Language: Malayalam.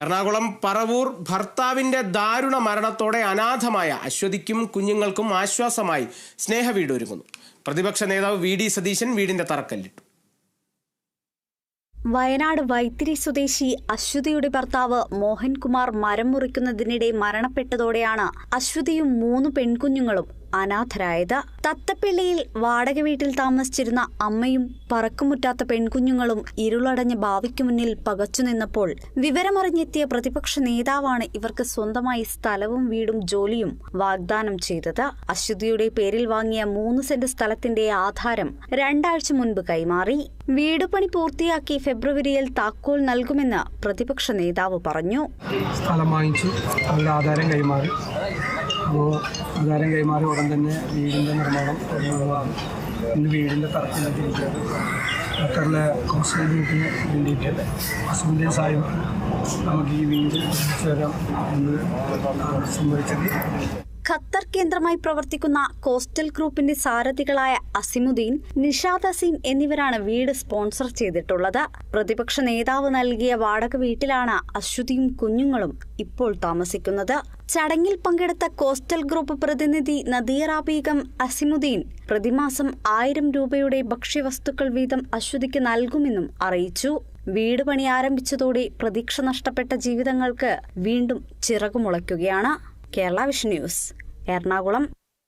എറണാകുളം പറവൂർ ഭർത്താവിന്റെ ദാരുണ മരണത്തോടെ അനാഥമായ അശ്വതിക്കും കുഞ്ഞുങ്ങൾക്കും ആശ്വാസമായി സ്നേഹവീട് ഒരുങ്ങുന്നു പ്രതിപക്ഷ നേതാവ് വി ഡി സതീശൻ വീടിന്റെ തറക്കല്ലിട്ടു. വയനാട് വൈത്തിരി സ്വദേശി അശ്വതിയുടെ ഭർത്താവ് മോഹൻകുമാർ മരം മുറിക്കുന്നതിനിടെ മരണപ്പെട്ടതോടെയാണ് അശ്വതിയും മൂന്ന് പെൺകുഞ്ഞുങ്ങളും അനാഥരായത്. തത്തപ്പിള്ളിയിൽ വാടക വീട്ടിൽ താമസിച്ചിരുന്ന അമ്മയും പറക്കുമുറ്റാത്ത പെൺകുഞ്ഞുങ്ങളും ഇരുളടഞ്ഞ ഭാവിക്കു മുന്നിൽ പകച്ചു നിന്നപ്പോൾ വിവരമറിഞ്ഞെത്തിയ പ്രതിപക്ഷ നേതാവാണ് ഇവർക്ക് സ്വന്തമായി സ്ഥലവും വീടും ജോലിയും വാഗ്ദാനം ചെയ്തത്. അശ്വതിയുടെ പേരിൽ വാങ്ങിയ മൂന്ന് സെന്റ് സ്ഥലത്തിന്റെ ആധാരം രണ്ടാഴ്ച മുൻപ് കൈമാറി. വീടുപണി പൂർത്തിയാക്കി ഫെബ്രുവരിയിൽ താക്കോൽ നൽകുമെന്ന് പ്രതിപക്ഷ നേതാവ് പറഞ്ഞു. സ്ഥലം വാങ്ങിച്ചു ആധാരം കൈമാറി. അപ്പോൾ ആധാരം കൈമാറി ഉടൻ തന്നെ വീടിന്റെ നിർമ്മാണം തുടങ്ങുന്നതാണ്. ഇന്ന് വീടിന്റെ തറക്കിലേക്കിരിക്കുകയാണ് ഖത്തറിലെ കോസ്റ്റൽ ഗ്രൂപ്പിന് വേണ്ടിയിട്ട് അസുഖിന്റെ സാഹിബ് നമുക്ക് ഈ വീട് ചേരാം എന്ന് സംഭവിച്ചത് ഖത്തർ കേന്ദ്രമായി പ്രവർത്തിക്കുന്ന കോസ്റ്റൽ ഗ്രൂപ്പിന്റെ സാരഥികളായ അസിമുദ്ദീൻ നിഷാദ് അസീം എന്നിവരാണ് വീട് സ്പോൺസർ ചെയ്തിട്ടുള്ളത്. പ്രതിപക്ഷ നേതാവ് നൽകിയ വാടക വീട്ടിലാണ് അശ്വതിയും കുഞ്ഞുങ്ങളും ഇപ്പോൾ താമസിക്കുന്നത്. ചടങ്ങിൽ പങ്കെടുത്ത കോസ്റ്റൽ ഗ്രൂപ്പ് പ്രതിനിധി നദീറ ബീഗം അസിമുദ്ദീൻ പ്രതിമാസം ആയിരം രൂപയുടെ ഭക്ഷ്യവസ്തുക്കൾ വീതം അശ്വതിക്ക് നൽകുമെന്നും അറിയിച്ചു. വീട് പണി ആരംഭിച്ചതോടെ പ്രതീക്ഷ നഷ്ടപ്പെട്ട ജീവിതങ്ങൾക്ക് വീണ്ടും ചിറകുമുളയ്ക്കുകയാണ് കേരള വിഷൻ ന്യൂസ് എറണാകുളം.